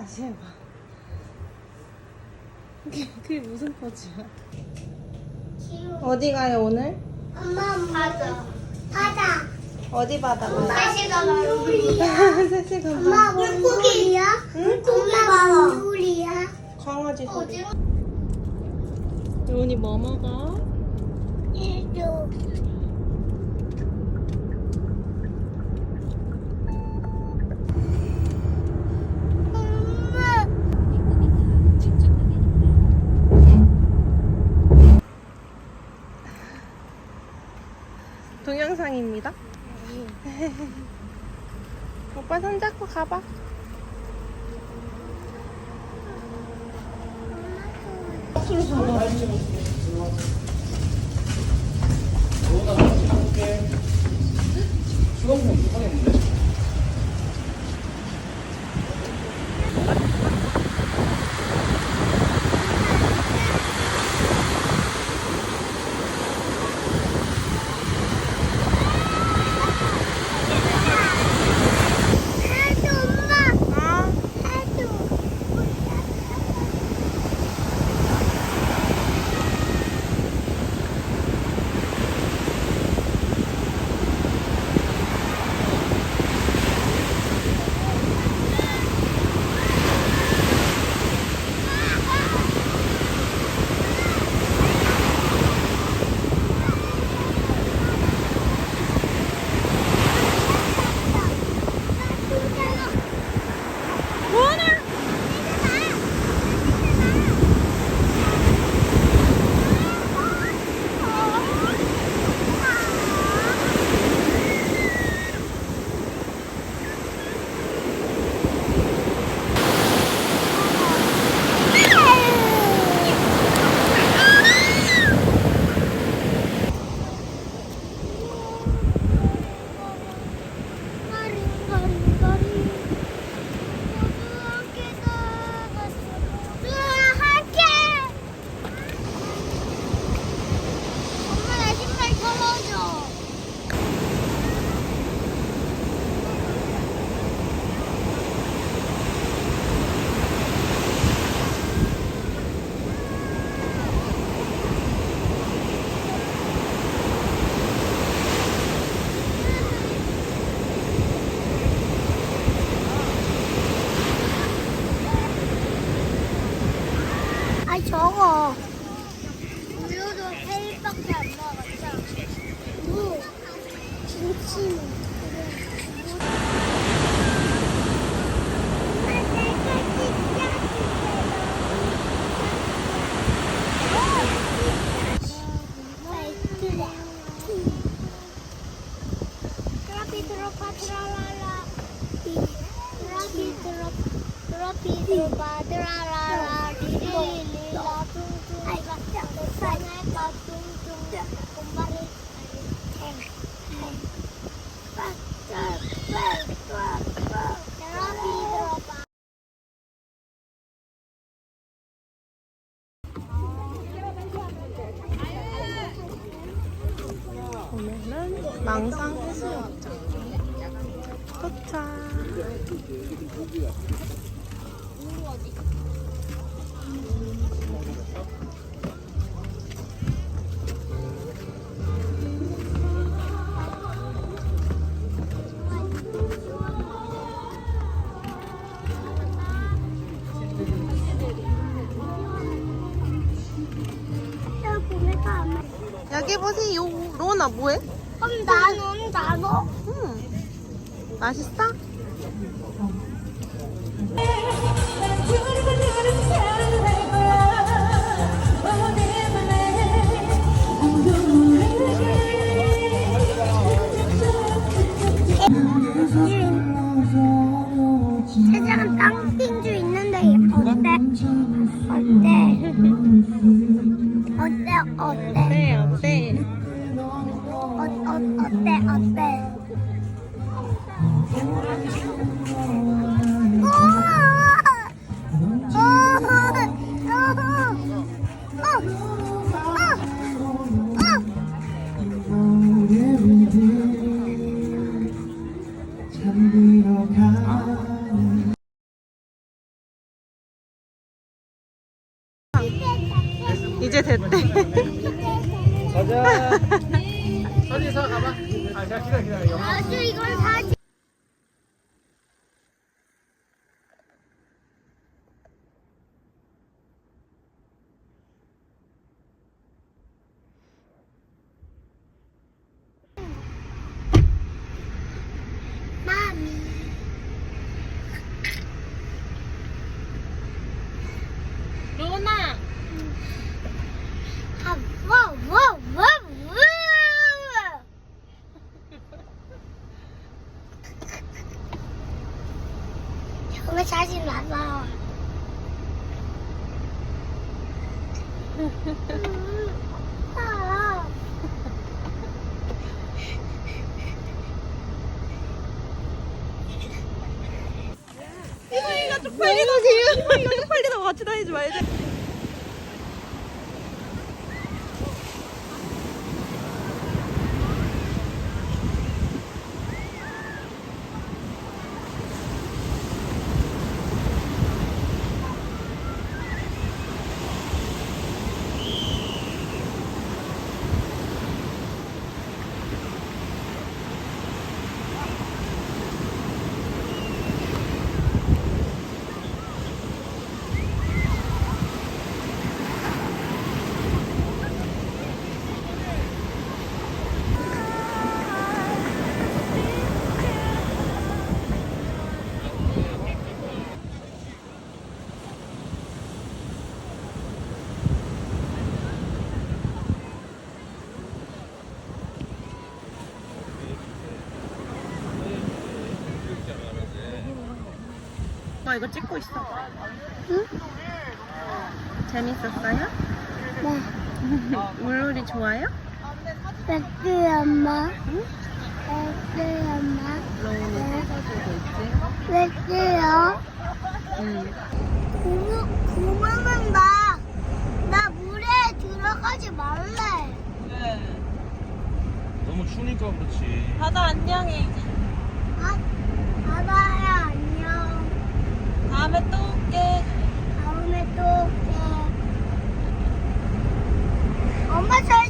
다시 해봐. 그게, 그게 무슨 포즈야? 어디 가요 오늘? 엄마 바다 바다 어디 바다 가요? 가봐 물이야 셋이 가봐. 엄마 물고기야? 엄마 물이야 강아지 소리. 요은이 뭐 먹어? 동영상입니다. 오빠 손잡고 가봐. 해도 트로 도착. 여기 보세요. 로나 뭐해? 그럼 나는. 맛있어? 아, 자 기다려 기다려. 아주 이건 사진. 마미. 로나. 아, 와, 와, 와, 와. 처음에 사진 나봐. 아. 이거 쪽팔리다 지금. 이거 쪽팔리다 같이 다니지 말자. 나 이거 찍고 있어. 응? 재밌었어요? 네. 물놀이 좋아요? 백두 엄마. 백두 엄마. 있지. 백두요. 응. 고무, 고무는 나, 나 물에 들어가지 말래. 너무 추우니까 그렇지. 바다 안녕해 이제. 아, 바다야. 다음에 또 올게. 다음에 또 올게. 엄마, 저 세종